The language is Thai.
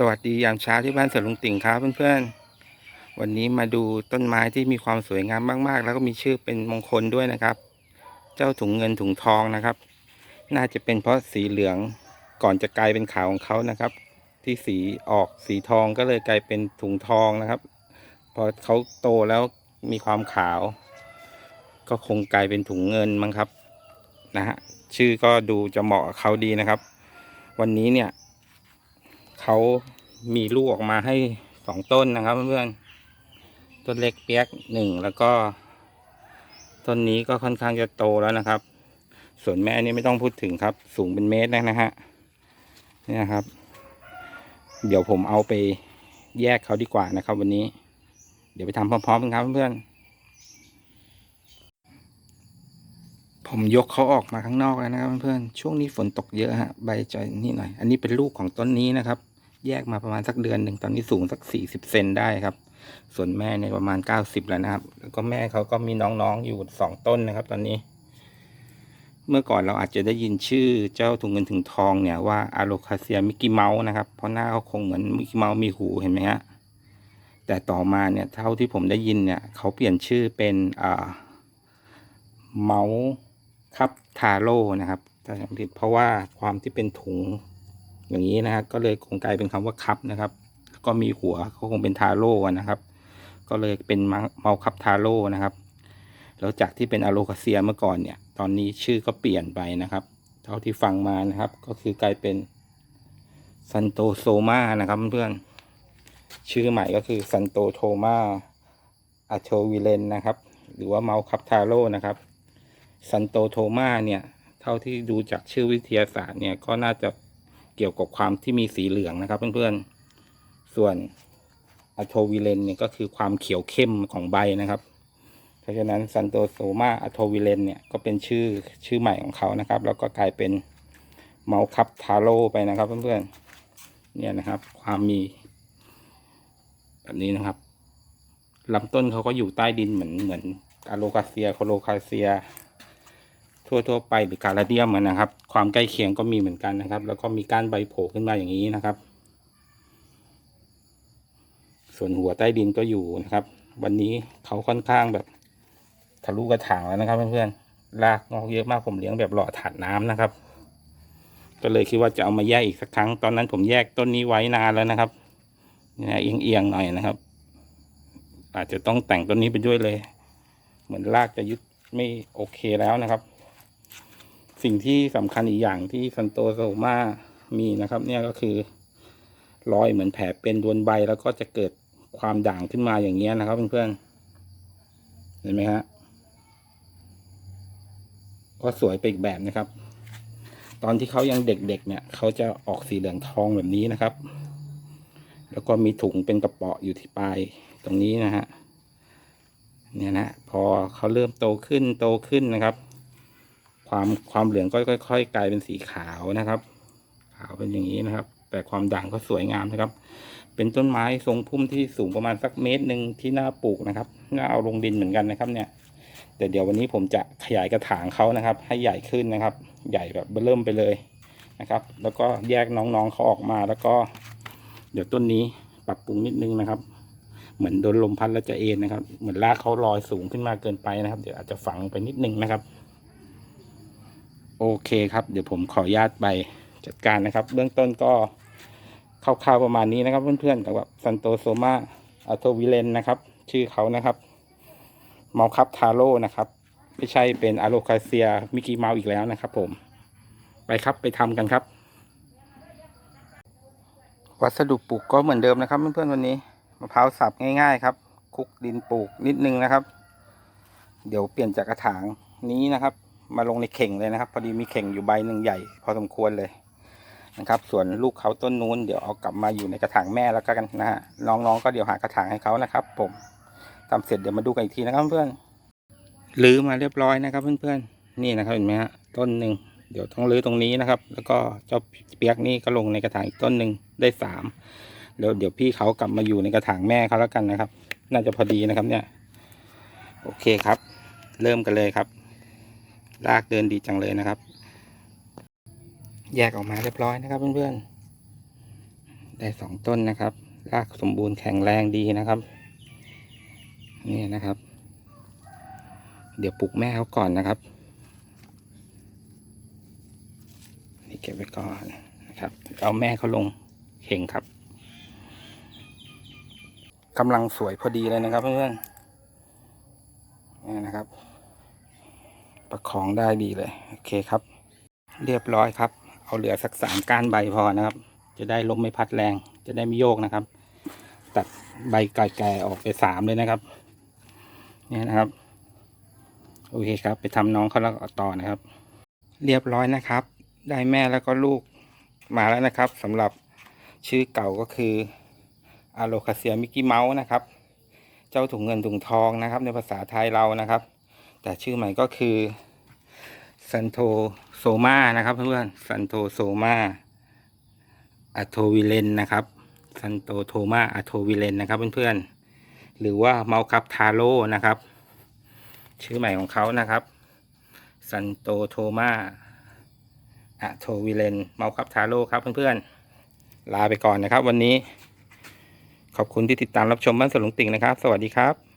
สวัสดียามเช้าที่บ้านสวนลุงติ่งครับเพื่อนๆ วันนี้มาดูต้นไม้ที่มีความสวยงามมากๆ แล้วก็มีชื่อเป็นมงคลด้วยนะครับ เจ้าถุงเงินถุงทองนะครับ น่าจะเป็นเพราะสีเหลืองก่อนจะกลายเป็นขาวของเขานะครับ ที่สีออกสีทองก็เลยกลายเป็นถุงทองนะครับ พอเขาโตแล้วมีความขาว ก็คงกลายเป็นถุงเงินมั้งครับนะฮะชื่อก็ดูจะเหมาะกับเขาดีนะครับ วันนี้เนี่ย เขามีลูกออกมาให้สองต้นนะครับเพื่อนๆต้นเล็กเปียกหนึ่งแล้วก็ ต้นนี้ก็ค่อนข้างจะโตแล้วนะครับ ส่วนแม่นี่ไม่ต้องพูดถึงครับ สูงเป็นเมตรแล้วนะฮะนี่นะครับ เดี๋ยวผมเอาไปแยกเขาดีกว่านะครับ วันนี้ เดี๋ยวไปทำพร้อมๆกันครับเพื่อนๆผมยกเขาออกมาข้างนอกแล้วนะครับเพื่อนๆช่วงนี้ฝนตกเยอะฮะใบจะนี่หน่อย อันนี้เป็นลูกของต้นนี้นะครับ แยกมาประมาณสักเดือนหนึ่งตอนนี้สูงสักสี่สิบเซนได้ครับ ส่วนแม่เนี่ยประมาณเก้าสิบแล้วนะครับ แล้วก็แม่เขาก็มีน้องๆอยู่สองต้นนะครับ ตอนนี้ เมื่อก่อนเราอาจจะได้ยินชื่อเจ้าถุงเงินถุงทองเนี่ยว่าอาโลคาเซียมิกกี้เมาส์นะครับ เพราะหน้าเขาคงเหมือนมิกกี้เมาส์มีหูเห็นไหมฮะ แต่ต่อมาเนี่ยเท่าที่ผมได้ยินเนี่ยเขาเปลี่ยนชื่อเป็นอ่าเมาส์คับทาโร่นะครับถ้าจำผิดเพราะว่าความที่เป็นถุง อย่างนี้นะครับก็เลยคงกลายเป็นคำว่าคับนะครับ ก็มีหัวเขาคงเป็นทาโร่นะครับ ก็เลยเป็นเมาคับทาโร่นะครับแล้วจากที่เป็นอะโลคาเซียเมื่อก่อนเนี่ย ตอนนี้ชื่อก็เปลี่ยนไปนะครับ เท่าที่ฟังมานะครับ ก็คือกลายเป็นซันโตโซมานะครับเพื่อนชื่อใหม่ก็คือซันโตโทมาอะโทวิเลนนะครับ หรือว่าเมาคับทาโร่นะครับซันโตโทมาเนี่ย เท่าที่ดูจากชื่อวิทยาศาสตร์เนี่ยก็น่าจะ เกี่ยวกับความที่มีสีเหลืองนะครับ เพื่อนๆ ส่วนอะโทวิเลนเนี่ยก็คือความเขียวเข้มของใบนะครับ เพราะฉะนั้นซันโตโซมาอะโทวิเลนเนี่ยก็เป็นชื่อชื่อใหม่ของเขานะครับ แล้วก็กลายเป็นเมาคับทาโร่ไปนะครับ เพื่อนๆ เนี่ยนะครับ ความมี แบบนี้นะครับลำต้นเขาก็อยู่ใต้ดินเหมือนเหมือนอะโลคาเซียโคโลคาเซีย ทั่วๆไปหรือการาเดียมอะนะครับ ความใกล้เคียงก็มีเหมือนกันนะครับ แล้วก็มีก้านใบโผล่ขึ้นมาอย่างนี้นะครับ ส่วนหัวใต้ดินก็อยู่นะครับ วันนี้เขาค่อนข้างแบบทะลุกระถางแล้วนะครับเพื่อนๆรากงอกเยอะมากผมเลี้ยงแบบหล่อถาดน้ำนะครับ ก็เลยคิดว่าจะเอามาแยกอีกสักครั้ง ตอนนั้นผมแยกต้นนี้ไว้นานแล้วนะครับเนี่ยเอียงๆหน่อยนะครับ อาจจะต้องแต่งต้นนี้ไปด้วยเลย เหมือนรากจะยึดไม่โอเคแล้วนะครับ สิ่งที่สำคัญอีกอย่างที่ซันโตโซมามีนะครับ เนี่ยก็คือรอยเหมือนแผลเป็นดวนใบแล้วก็จะเกิดความด่างขึ้นมาอย่างเงี้ยนะครับเพื่อนๆเห็นไหมฮะก็สวยไปอีกแบบนะครับ ตอนที่เขายังเด็กๆเนี่ยเขาจะออกสีเหลืองทองแบบนี้นะครับ แล้วก็มีถุงเป็นกระเป๋ออยู่ที่ปลายตรงนี้นะฮะเนี่ยนะพอเขาเริ่มโตขึ้นโตขึ้นนะครับ ความความเหลืองก็ค่อย ๆ กลายเป็นสีขาวนะครับ ขาวเป็นอย่างนี้นะครับ แต่ความด่างก็สวยงามนะครับ เป็นต้นไม้ทรงพุ่มที่สูงประมาณสักเมตรหนึ่งที่น่าปลูกนะครับน่าเอาลงดินเหมือนกันนะครับเนี่ย แต่เดี๋ยววันนี้ผมจะขยายกระถางเขานะครับ ให้ใหญ่ขึ้นนะครับ ใหญ่แบบเริ่มไปเลยนะครับ แล้วก็แยกน้องๆเขาออกมาแล้วก็ เดี๋ยวต้นนี้ปรับปรุงนิดนึงนะครับเหมือนโดนลมพัดแล้วจะเอ็นนะครับ เหมือนรากเขาลอยสูงขึ้นมาเกินไปนะครับ เดี๋ยวอาจจะฝังไปนิดนึงนะครับ โอเคครับ เดี๋ยวผมขออนุญาตไปจัดการนะครับ เบื้องต้นก็คร่าวๆประมาณนี้นะครับ เพื่อนๆกับแบบซันโตโซมาอัโตวิเลนนะครับ ชื่อเขานะครับเมาคับทาโร่นะครับ ไม่ใช่เป็นอะโลคาเซียมิกกี้เมาอีกแล้วนะครับ ผม ไปครับไปทำกันครับ วัสดุปลูกก็เหมือนเดิมนะครับเพื่อนๆวันนี้มะพร้าวสับง่ายๆครับคลุกดินปลูกนิดนึงนะครับ เดี๋ยวเปลี่ยนจากกระถางนี้นะครับ มาลงในเข่งเลยนะครับ พอดีมีเข่งอยู่ใบหนึ่งใหญ่ พอสมควรเลยนะครับ ส่วนลูกเขาต้นนู้นเดี๋ยวเอากลับมาอยู่ในกระถางแม่แล้วกันนะฮะน้องๆก็เดี๋ยวหากระถางให้เขานะครับ ผมทำเสร็จเดี๋ยวมาดูกันอีกทีนะครับเพื่อนรื้อมาเรียบร้อยนะครับ เพื่อนๆนี่นะครับเห็นไหมฮะต้นหนึ่งเดี๋ยวต้องรื้อตรงนี้นะครับ แล้วก็เจ้าเปียกนี่ก็ลงในกระถางอีกต้นหนึ่งได้สามเดี๋ยวเดี๋ยวพี่เขากลับมาอยู่ในกระถางแม่เขาแล้วกันนะครับ น่าจะพอดีนะครับเนี่ย โอเคครับ เริ่มกันเลยครับ ลากเดินดีจังเลยนะครับ แยกออกมาเรียบร้อยนะครับเพื่อนๆ ได้สองต้นนะครับ รากสมบูรณ์แข็งแรงดีนะครับ นี่นะครับ เดี๋ยวปลูกแม่เขาก่อนนะครับ นี่เก็บไว้ก่อนนะครับ เอาแม่เขาลงเข่งครับกำลังสวยพอดีเลยนะครับเพื่อนๆนี่นะครับ ประคองได้ดีเลย โอเคครับ เรียบร้อยครับ เอาเหลือสักสามก้านใบพอนะครับ จะได้ลมไม่พัดแรง จะได้ไม่โยกนะครับ ตัดใบไก่ๆออกไปสามเลยนะครับ เนี่ยนะครับ โอเคครับ ไปทำน้องเขาแล้วต่อนะครับ เรียบร้อยนะครับ ได้แม่แล้วก็ลูกมาแล้วนะครับสำหรับชื่อเก่าก็คืออะโลคาเซียมิกกี้เมาส์นะครับ เจ้าถุงเงินถุงทองนะครับ ในภาษาไทยเรานะครับ แต่ชื่อใหม่ก็คือซันโทโซมานะครับเพื่อนซันโทโซมาอะโทวิเลนนะครับซันโตโทมาอะโทวิเลนนะครับเพื่อนๆหรือว่าเมาคับทาโร่นะครับ ชื่อใหม่ของเขานะครับซันโตโทมาอะโทวิเลนเมาคับทาโร่ครับเพื่อนๆลาไปก่อนนะครับ วันนี้ ขอบคุณที่ติดตามรับชมบ้านสวนหลวงติ่งนะครับ สวัสดีครับ